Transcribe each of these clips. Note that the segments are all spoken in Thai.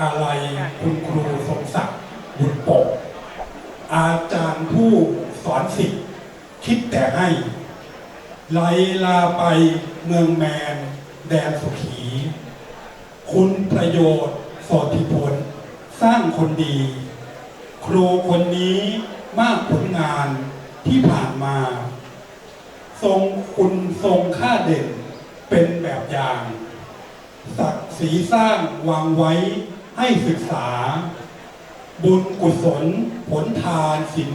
อะไรคุณครูสมศักดิ์บุญปก อาจารย์ผู้สอนสิทธิ์คิดแต่ให้ไหลลาไปเมืองแมน แดนสุขี คุณประโยชน์สอธิผลสร้างคนดี ครูคนนี้มากผลงานที่ผ่านมา ทรงคุณทรงค่าเด่นเป็นแบบอย่าง ศักดิ์ศรีสร้างวางไว้ ให้ศึกษา บุญกุศล ผลทานศีล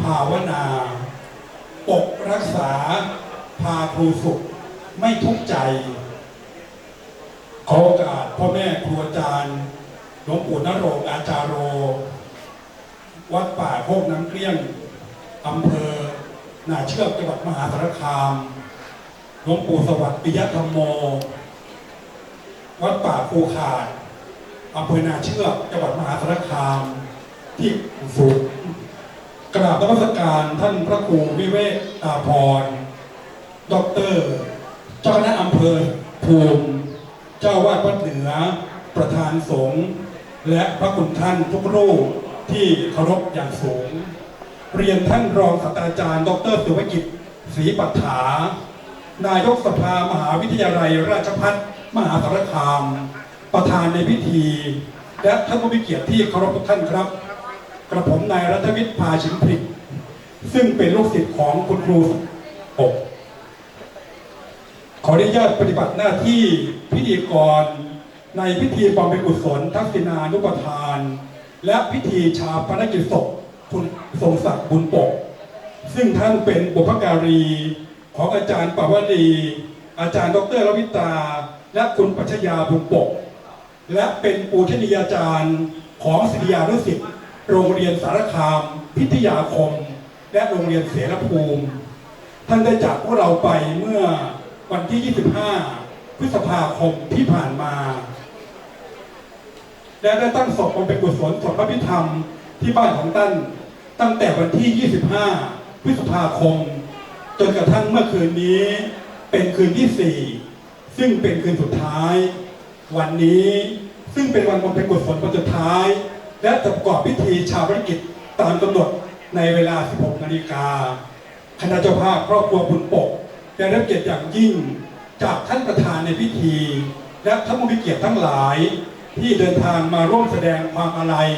ภาวนาปกรักษาพาครูสุข ไม่ทุกข์ใจ ขอโอกาสพ่อแม่ครูอาจารย์หลวงปู่นโรงอาจารโร วัดป่าโคกน้ำเกลี้ยงอำเภอนาเชือกจังหวัดมหาสารคามหลวงปู่สวัสดิ์ปิยธรรมโม วัดป่าภูขาด อำเภอนาเชือกจังหวัดมหาสารคามที่สูงกราบนมัสการท่านพระครูวิเวกตาพรด็อกเตอร์เจ้าคณะอำเภอภูมิ เจ้าวาดวัดเหนือ ประธานสงฆ์และพระคุณท่านทุกรูปที่เคารพอย่างสูง เรียนท่านรองศาสตราจารย์ ดรสุภกิจศรีปัฏฐานายกสภามหาวิทยาลัยราชภัฏมหาสารคาม ประธานในพิธี และท่านผู้มีเกียรติที่เคารพทุกท่านครับ กระผมนายรัฐวิทย์พาชิมพริก ซึ่งเป็นลูกศิษย์ของคุณครูปกขออนุญาตปฏิบัติหน้าที่พิธีกรในพิธีบำเพ็ญกุศลทักษิณานุปทาน และพิธีชาปนกิจศพคุณทรงศักดิ์บุญปก ซึ่งท่านเป็นบุพการีของอาจารย์ปาวลีอาจารย์ดรรวิตา และคุณปัชญาบุญปก และเป็นปูชนียาจารย์ของศิริยานุสิตโรงเรียนสารคาม พิทยาคม และโรงเรียนเสรภูมิ ท่านได้จากพวกเราไปเมื่อวันที่ 25 พฤษภาคมที่ผ่านมา และได้ตั้งศพบำเพ็ญกุศลศพพระพิธรรมที่บ้านของท่านตั้งแต่วันที่ 25 พฤษภาคม จนกระทั่งเมื่อคืนนี้เป็นคืนที่ 4 ซึ่งเป็นคืนสุดท้าย วันนี้ซึ่งเป็นวันบำเพ็ญกุศลวันสุดท้าย และจะประกอบพิธีชาปนกิจตามกำหนดในเวลา 16 นาฬิกาคณะเจ้าภาพครอบครัวบุญปกได้รับเกียรติอย่างยิ่งจากท่านประธานในพิธี และท่านผู้มีเกียรติทั้งหลาย ที่เดินทางมาร่วมแสดงความอาลัย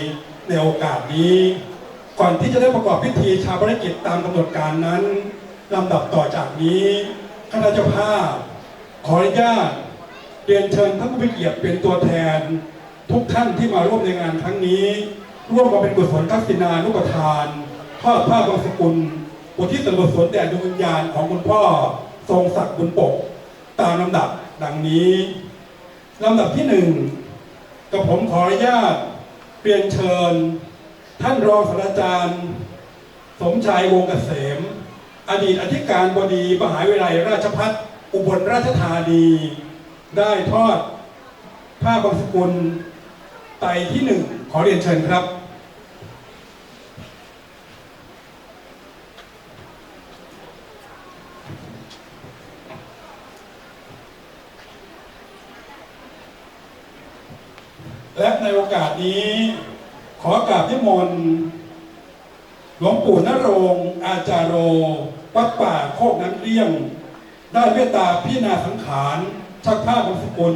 ในโอกาสนี้ ก่อนที่จะได้ประกอบพิธีชาปนกิจตามกำหนดการนั้นลำดับต่อจากนี้คณะเจ้าภาพขออนุญาต เรียนเชิญท่านผู้มีเกียรติเป็นตัวแทน ทุกท่านที่มาร่วมในงานครั้งนี้ ร่วมมาเป็นกุศลทักษิณานุปทานทอดผ้าบางสกุลอุทิศส่วนกุศลแด่ดวงวิญญาณของคุณพ่อทรงศักดิ์บุญปก ตามลำดับดังนี้ลำดับที่หนึ่งกับผมขออนุญาตเปลี่ยนเชิญ ท่านรองศาสตราจารย์ สมชายวงเกษม อดีตอธิการบดีมหาวิทยาลัยราชภัฏอุบลราชธานี ได้ทอดผ้าบางสกุลไตที่หนึ่งขอเรียนเชิญครับและในโอกาสนี้ ขอกราบนิมนต์หลวงปู่นโรงอาจารโรวัดป่าโคกน้ำเลี้ยง ได้เมตตาพิจารณาสังขาร ชักผ้าบางสกุล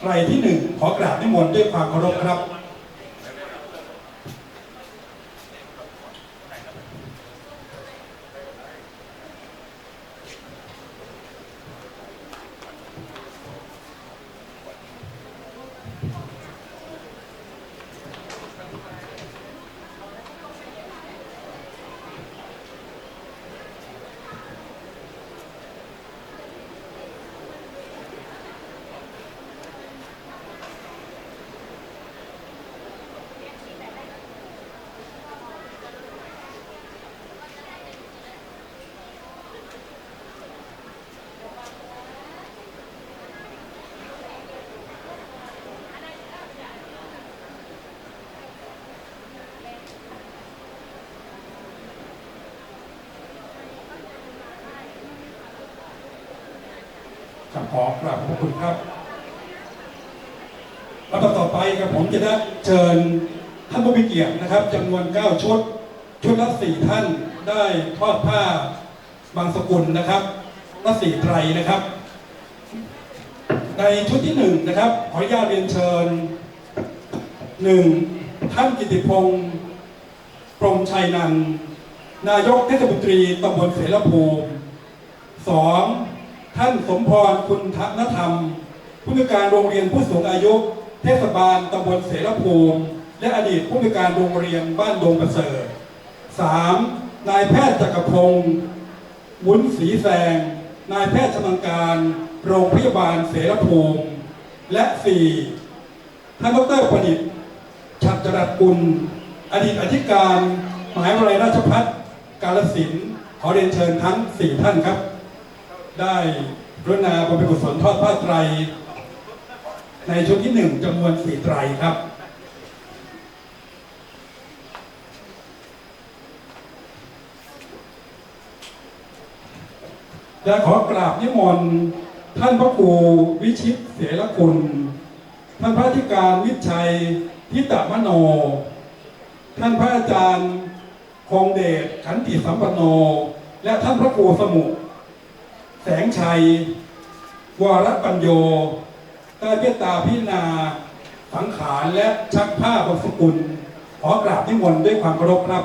ไตรที่หนึ่งขอกราบนิมนต์ด้วยความเคารพครับ ข อบขอกราบขอบพระคุณครับลำดับต่อไปกับผมจะได้เชิญท่านผู้มีเกียรตินะครับจำนวน 9 ชุด ชุดละสี่ท่านได้ทอดผ้าบางสกุลนะครับละสี่ไตรนะครับ ในชุดที่หนึ่งนะครับ ขออนุญาตเรียนเชิญหนึ่งท่านกิติพงศ์พรมชัยนันนายกเทศมนตรีตำบลเสรภูมิสอง ท่านสมพรคุณธนธรรม ผู้ในวยการโรงเรียนผู้สูงอายุ เทศบาลตำบลเสรภูมิ และอดีตผู้ในวยการโรงเรียนบ้านดงประเสริฐสามนายแพทย์จักรพงศ์วุ้นศรีแสง นายแพทย์ชำนาญการ โรงพยาบาลเสรภูมิ และ 4. ท่านดรประดิษฐ์ฉัตรจรัสกุล อดีตอธิการมหาวิทยาลัยราชภัฏกาลสินธุ์ขอเรียนเชิญทั้ง 4 ท่านครับ ได้กรุณาบำเพ็ญกุศลทอดผ้าไตร ในชุดที่1จำนวน4ไตรครับ และขอกราบนิมนต์ท่านพระครูวิชิตเสรคุณ ท่านพระธิการวิชัยทิตมโน ท่านพระอาจารย์คงเดชขันติสัมปันโน และท่านพระครูสมุ แสงชัย วรปัญโยได้เมตตาพิจารณาสังขารและชักผ้าบรสกุล ขอกราบนิมนต์ด้วยความเคารพครับ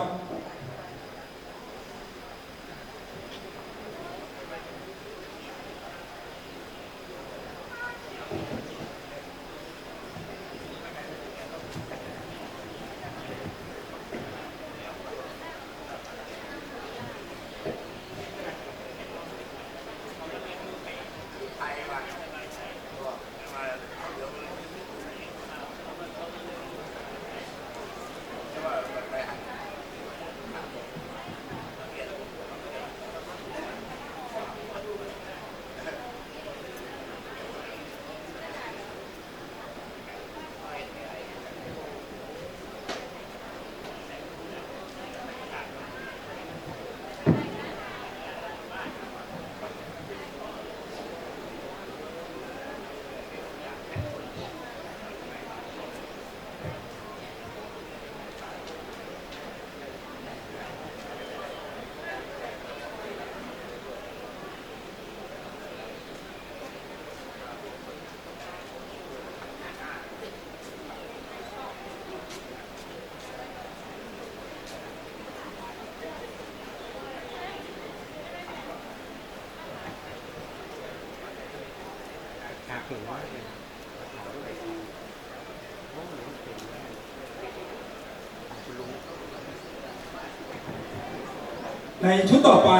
ในชุดต่อไป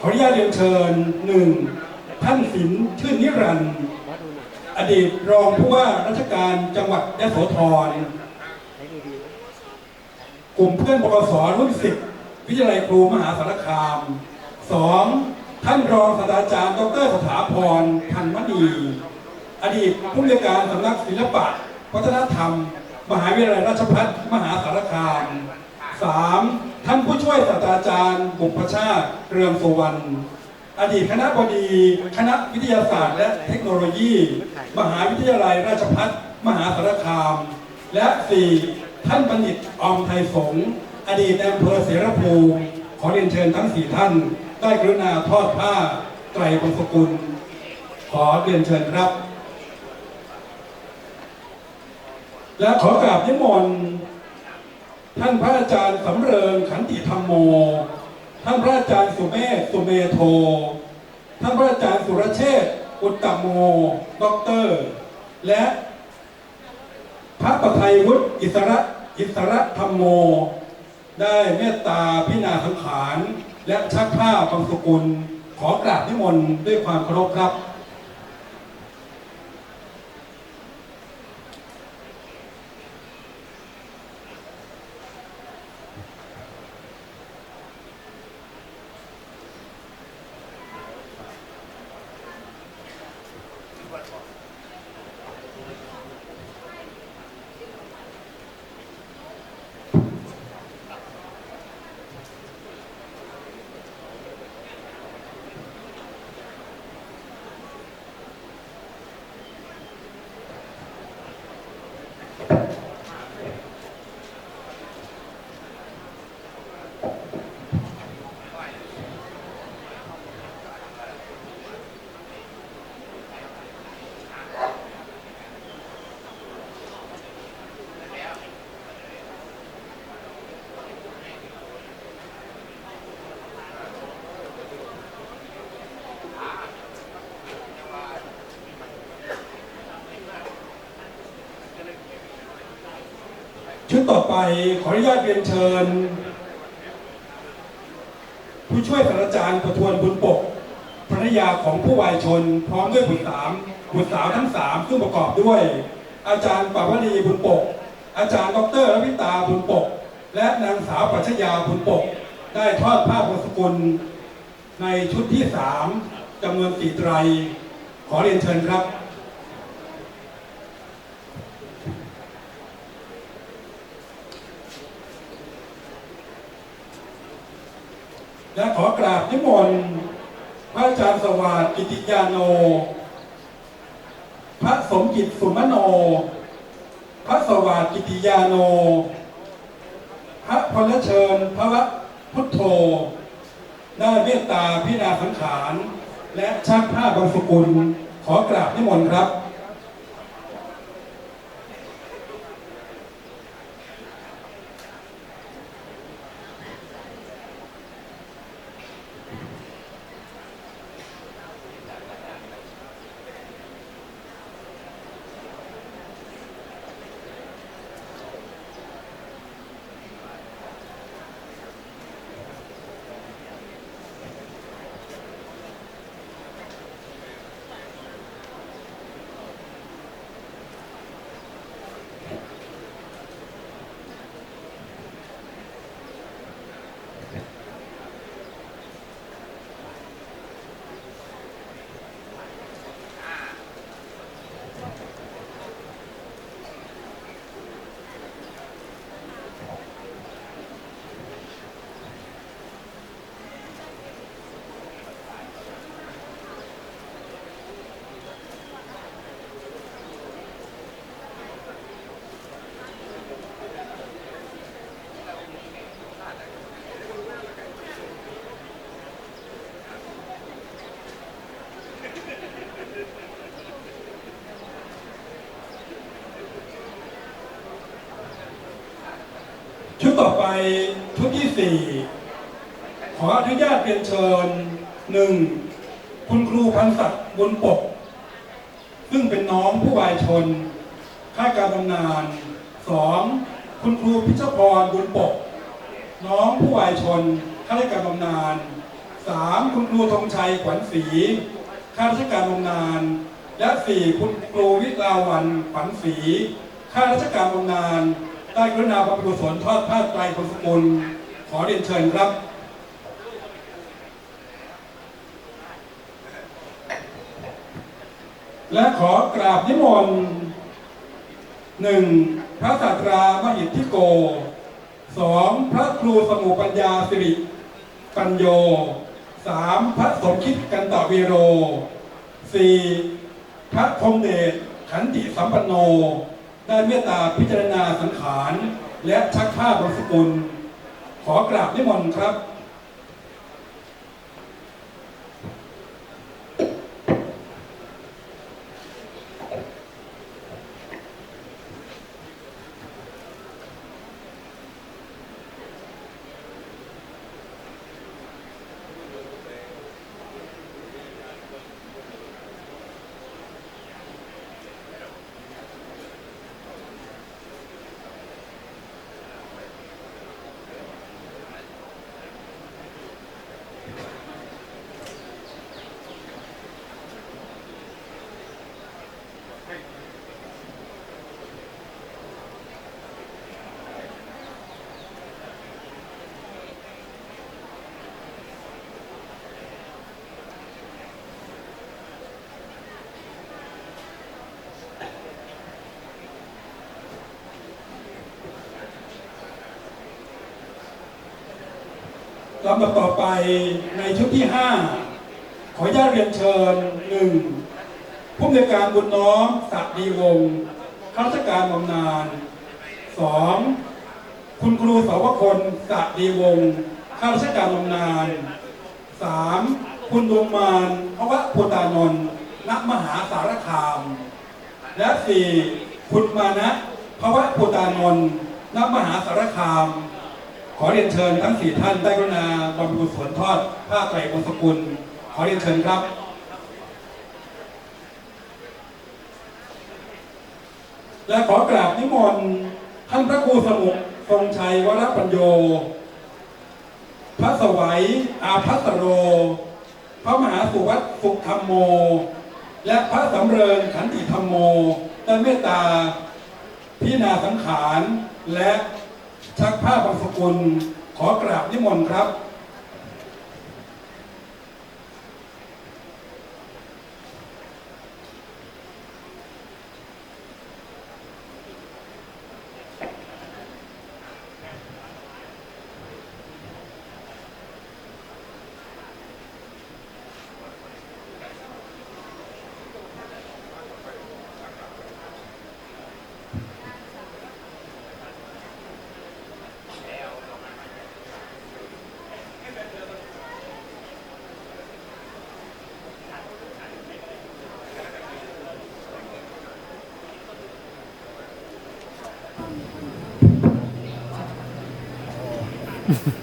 ขออนุญาตเรียนเชิญหนึ่งท่านศิลป์ชื่นนิรันดร์อดีตรองผู้ว่าราชการจังหวัดยะโสธรกลุ่มเพื่อนบกสรุ่นสิบวิทยาลัยครูมหาสารคามสองท่านรองศาสตราจารย์ดรสถาพรพันมณีอดีตผู้อำนวยการสำนักศิลปะ วัฒนธรรม มหาวิทยาลัยราชภัฏมหาสารคามสาม ท่านผู้ช่วยศาสตราจารย์บุพชาติเรืองสุวรรณอดีตคณะบดีคณะวิทยาศาสตร์ และเทคโนโลยี มหาวิทยาลัยราชภัฏมหาสารคาม และสี่ท่านบัณฑิตอมไทยสงอดีตในอำเภอเสรภูมิขอเรียนเชิญทั้งสี่ท่าน ได้กรุณาทอดผ้าไตรบงสกุล ขอเรียนเชิญครับ และขอกราบนิมนต์ ท่านพระอาจารย์สำเริงขันติธรรมโม ท่านพระอาจารย์สุเมธสุเมโท ท่านพระอาจารย์สุรเชษฐ์อุตตมโมด็อกเตอร์ และพระประภัยวุฒิอิสระอิสระธรรมโม ได้เมตตาพิณาสังขาร และชักผ้าบางสกุลขอกราบนิมนต์ด้วยความเคารพครับ ต่อไปขออนุญาตเรียนเชิญ ผู้ช่วยศาสตราจารย์ประทวนบุญปกภรรยาของผู้วายชน พร้อมด้วยบุตรสามบุตรสาวทั้งสามซึ่งประกอบด้วย อาจารย์ปาวลีบุญปก อาจารย์ดรรวิตาบุญปก และนางสาวปัชญาบุญปก ได้ทอดผ้าบสกุล ในชุดที่สามจำนวนสี่ไตร ขอเรียนเชิญครับ และขอกราบนิมนต์พระอาจารย์สวัสดิ์กิติยาโน พระสมจิตสุมโน พระสวัสดิ์กิติยาโน พระพลเชิญพระวะพุทโธได้เมตตาพิจารณาสังขาร และชักผ้าบางสกุล ขอกราบนิมนต์ครับ ชุดต่อไปชุดที่สี่ขออนุญาตเรียนเชิญหนึ่งคุณครูพันศักดิ์บุญปก ซึ่งเป็นน้องผู้วายชนข้าการบำนาญสองคุณครูพิชพรบุญปก น้องผู้วายชนข้าราชการบำนาญสามคุณครูธงชัยขวัญศรีข้าราชการบำนาญและสี่คุณครูวิลาวันขวัญศรีข้าราชการบำนาญ ได้กรุณาบำเพ็ญกุศลทอดผ้าไตรพลสกุลขอเรียนเชิญครับและขอกราบนิมนต์หนึ่งพระศาสตรามหิทธิโกสองพระครูสมุปัญญาสิริปัญโยสามพระสมคิดกันตะวีโรสี่พระคงเดชขันติสัมปันโน ได้เมตตาพิจารณาสังขาร และชักผ้าพรสกุล ขอกราบนิมนต์ครับ ลำดับต่อไปในชุดที่ 5 ขออนุญาตเรียนเชิญหนึ่งผู้อำนวยการบุญน้อมศักดีวงศ์ข้าราชการบำนาญสองคุณครูสาวคนศักดีวงศ์ข้าราชการบำนาญสามคุณดวงมานพระวะโพตานนท์ณมหาสารคาม และสี่คุณมานะภวะโพตานนท์ณมหาสารคาม ขอเรียนเชิญทั้งสี่ท่านได้กรุณาบำเพ็ญกุศลทอดผ้าไตรมงสกุล ขอเรียนเชิญครับและขอกราบนิมนต์ท่านพระครูสมุขทรงชัยวรปัญโย พระสวัยอาภัสโร พระมหาสุวัตสุขธรรมโม และพระสำเริงขันติธรรมโมได้เมตตาพิจารณาสังขารและ ชักผ้าบางสกุลขอกราบนิมนต์ครับ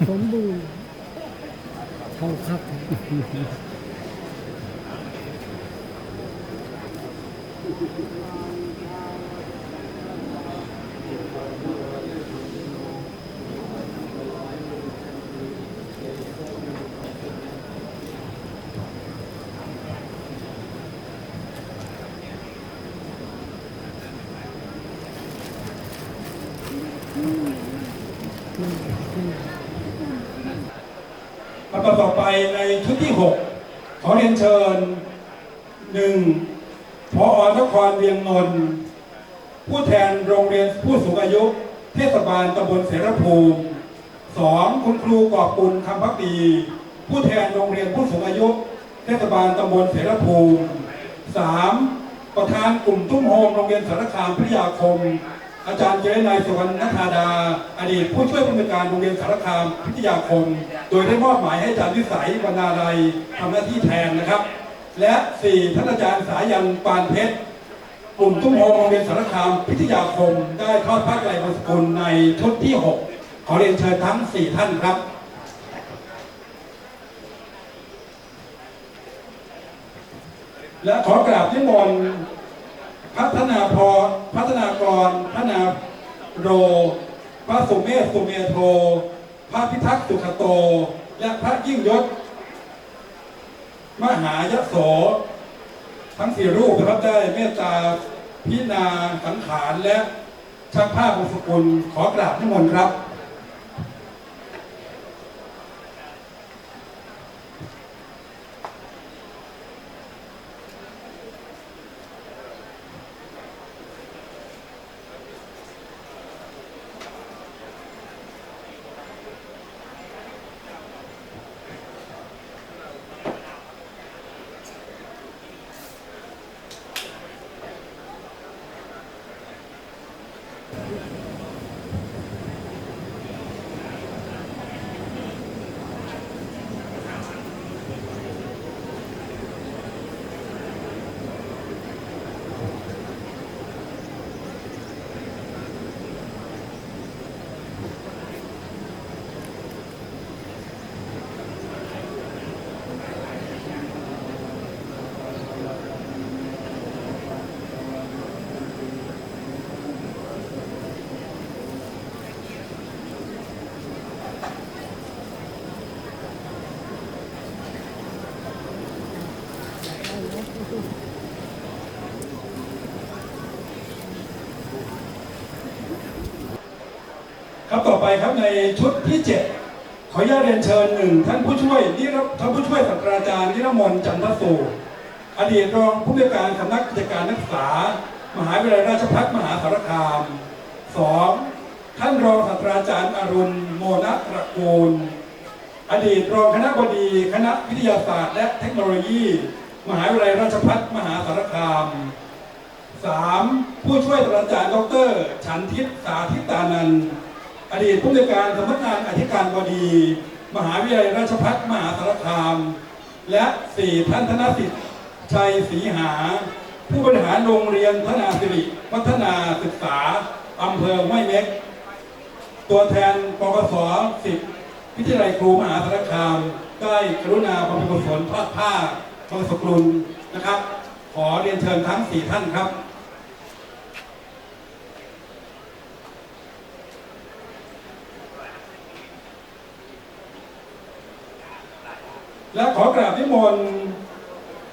สมบูรณ์เขาครับ ลำดับต่อไปใน ชุดที่ 6 ขอเรียนเชิญ 1. พออนครเวียงนนท์ผู้แทนโรงเรียนผู้สูงอายุ เทศบาลตำบลเสรภูมิ 2. คุณครูกอบปุลคำพักดี ผู้แทนโรงเรียนผู้สูงอายุ เทศบาลตำบลเสรภูมิ 3. ประธานกลุ่มตุ้มโฮมโรงเรียนสารคามพิยาคม อาจารย์เจริญนายสุวรรณธาดา อดีตผู้ช่วยผู้อำนวยการโรงเรียนสารคามพิทยาคม โดยได้มอบหมายให้อาจารย์วิสัยวรรณาลัยทำหน้าที่แทนนะครับ และ 4. ท่านอาจารย์สายันปานเพชรกลุ่มตุ้มโฮโรงเรียนสารคามพิทยาคม ได้ทอดผ้าไตรบางสกุลในชุดที่ 6 ขอเรียนเชิญทั้ง 4 ท่านครับและขอกราบนิมนต์ พัฒนาพรพัฒนากรพัฒนาโร พระสุเมธสุเมโท พระพิทักษ์สุขโต และพระยิ่งยศ มหายโส ทั้งสี่รูปนะครับได้เมตตาพิจารณาสังขารและชักผ้าบงสกุลขอกราบนิมนต์ครับครับ ในชุดที่ 7 ขออนุญาตเรียนเชิญหนึ่งท่านผู้ช่วยนิรท่านผู้ช่วยศาสตราจารย์นิรมนจันทสูอดีตรองผู้อำนวยการสำนักกิจการนักศึกษา มหาวิทยาลัยราชภัฏมหาสารคามสองท่านรองศาสตราจารย์อรุณโมนะตระกูล อดีตรองคณะบดีคณะวิทยาศาสตร์ และเทคโนโลยี มหาวิทยาลัยราชภัฏมหาสารคามสามผู้ช่วยศาสตราจารย์ดร ฉันทิพสาธิตานันท์ อดีตผู้อำนการสำนักงานอธิการบดี มหาวิทยาลัยราชภัฏมหาสารคาม และสี่ท่านธนสิทธิ์ชัยศรีหา ผู้บริหารโรงเรียนพนาสิริพัฒนาศึกษาอำเภอห้วยเม็ก ตัวแทนปกสสิบวิทยาลัยครูมหาสารคามได้กรุณาบำเพ็ญกุศลทอดผ้าบางสกุลนะครับ ขอเรียนเชิญทั้งสี่ท่านครับ และขอกราบนิมนต์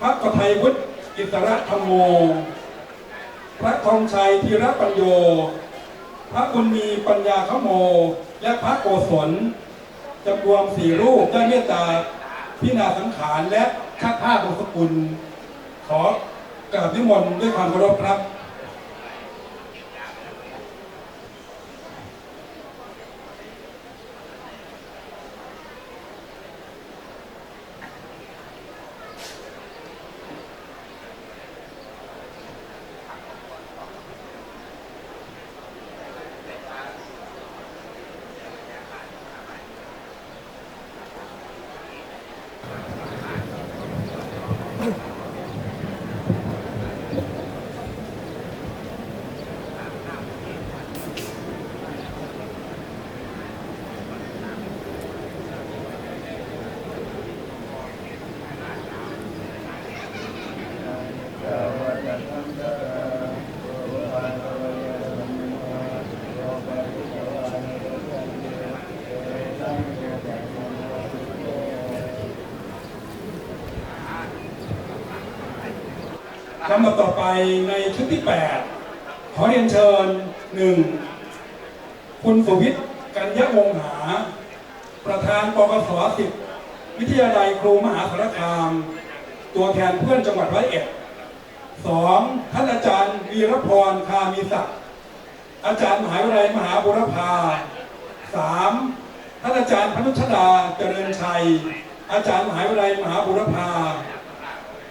พระกไทยวุฒิอิสระธรรมโม พระทองชัยธีระปัญโย พระบุญมีปัญญาขโม และพระโกศลจำรวมสี่รูปได้เมตตาพินาสังขารและชักผ้าบงสกุล ขอกราบนิมนต์ด้วยความเคารพครับ ลำดับต่อไปในชุดที่ 8 ขอเรียนเชิญ 1. คุณสุวิทย์กัญญวงศ์หา ประธานปกสสิบวิทยาลัยครูมหาสารคาม ตัวแทนเพื่อนจังหวัดร้อยเอ็ด 2. ท่านอาจารย์วีรพรคามีศักดิ์อาจารย์มหาวิทยาลัยมหาบุรพา 3. ท่านอาจารย์พนุชดาเจริญชัย อาจารย์มหาวิทยาลัยมหาบุรพา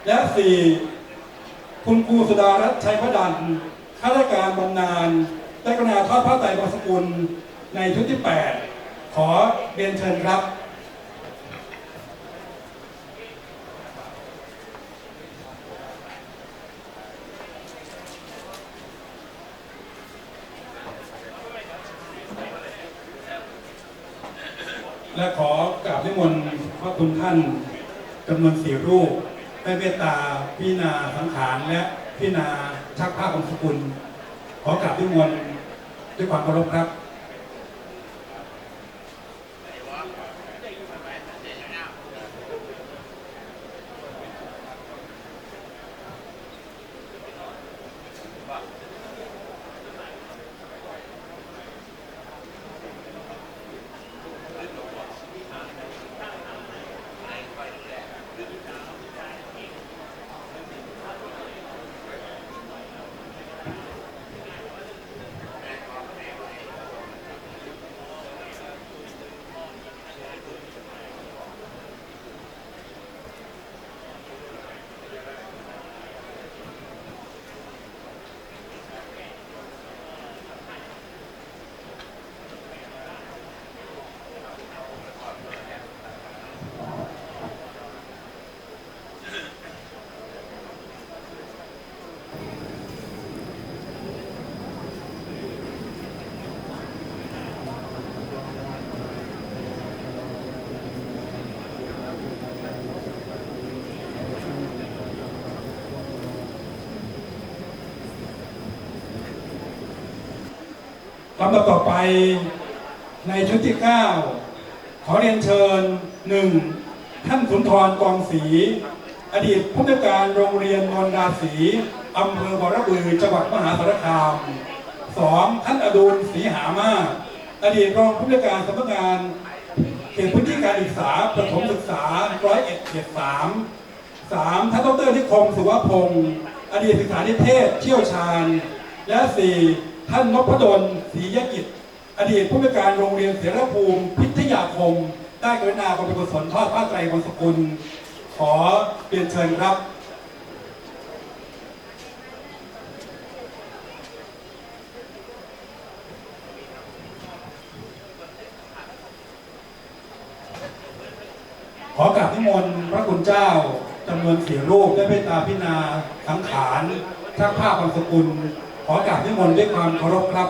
และ 4. คุณครูสุดารัตน์ชัยพดันข้าราชการบำนาญได้กรุณาทอดผ้าไตรบางสกุลในชุดที่ 8 ขอเรียนเชิญครับและขอกราบนิมนต์พระคุณท่านจำนวนสี่รูป ได้เมตตาพิจารณาสังขารและพิจารณาชักผ้าของสกุล ขอกราบด้วยมวลด้วยความเคารพครับ ลำดับต่อไปในชุดที่ 9 ขอเรียนเชิญ 1. ท่านสุนทรกองศรีอดีตผู้อำนวยการโรงเรียนนนราศีอำเภอวรบือจังหวัดมหาสารคาม 2. ท่านอดุลศรีหามาอดีตรองผู้อำนวยการสำนักงานเขตพื้นที่การศึกษาประถมศึกษาร้อยเอ็ดเขตสามสามท่านดรนิคมสุวพงศ์อดีตศึกษานิเทศเชี่ยวชาญ และสี่ ท่านนพดลศรียกิจ อดีตผู้อำนวยการโรงเรียนเสรภูมิ พิทยาคม ได้กรุณาบำเพ็ญกุศลทอดผ้าไตรบางสกุล ขอเรียนเชิญครับขอกราบนิมนต์พระคุณเจ้าจำนวนสี่รูปได้เมตตาพิจารณาสังขารชักผ้าบางสกุล ขอกราบนิมนต์ด้วยความเคารพครับ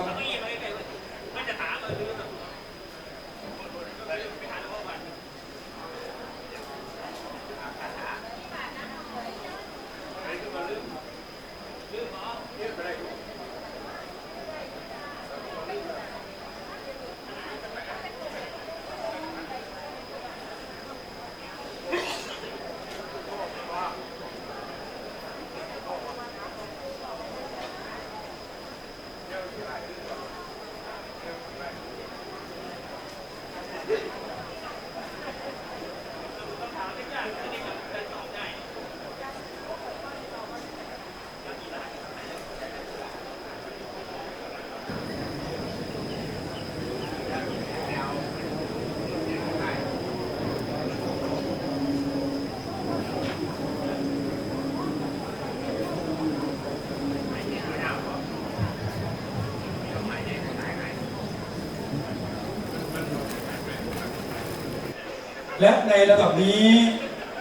และในระดับนี้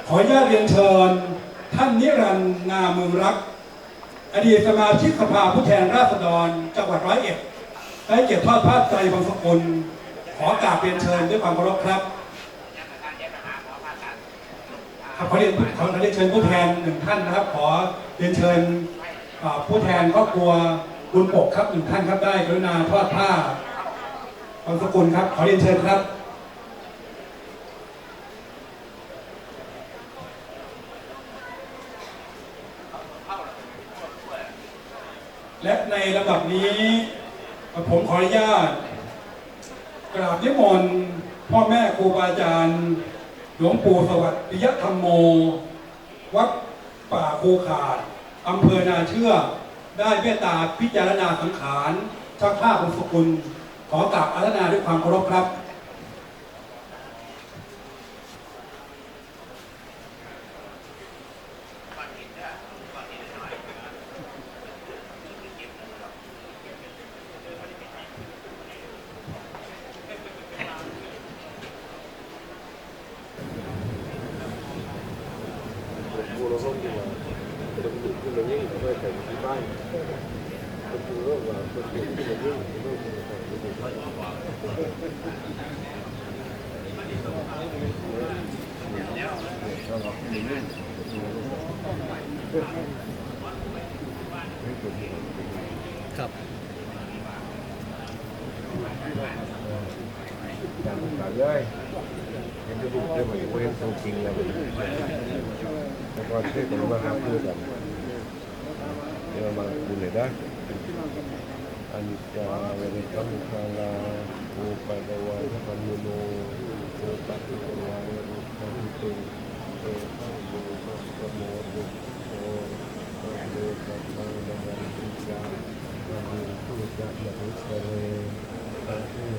ขออนุญาตเรียนเชิญ ท่านนิรันดร์นาเมืองรัก อดีตสมาชิกสภาผู้แทนราษฎรจังหวัดร้อยเอ็ดได้เกียรติทอดผ้าไตรบางสกุลขอกราบเรียนเชิญด้วยความเคารพครับขอเรียนขอเรียนเชิญผู้แทนหนึ่งท่านนะครับ ขอเรียนเชิญผู้แทนครอบครัวบุญปกครับหนึ่งท่านครับได้กรุณาทอดผ้าบางสกุลครับ ขอเรียนเชิญครับ และในลำดับนี้ผมขออนุญาต กราบนิมนต์พ่อแม่ครูบาอาจารย์ หลวงปู่สวัสดิยธรรมโม วัดป่าภูขาดอำเภอนาเชื่อ ได้เมตตาพิจารณาสังขารชักผ้าของสกุล ขอกราบอาราธนาด้วยความเคารพครับโรห้องดีกว่าแต่ต้องดูขึ้นมายิ่งเพื่อแต่งที่บ้านคนดูโลกว่าคนดูขึ้นมายิ่งโลกมันแต่งไม่ได้ ครับ การศึกษาเลยเห็นจะดูได้เหมือนเว้นตรงจริงเลยแล้วก็ช่วยกันมาหาพูดกัน เด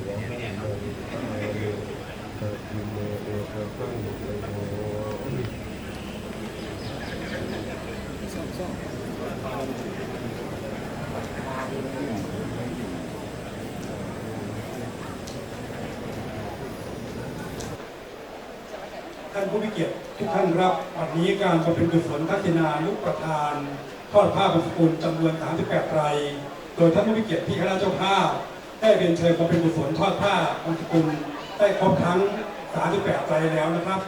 ี๋ยวมาดูเลย ท่านผู้มีเกียรติทุกท่านครับวันนี้การบำเพ็ญกุศลทักษิณานุประธานทอดผ้าบางสกุณจำนวน 38 ไรโดยท่านผู้มีเกียรติที่คณะเจ้าภาพได้เรียนเชิญบำเพ็ญกุศลทอดผ้าบางสกุณได้ครบทั้ง 38 ไรแล้วนะครับ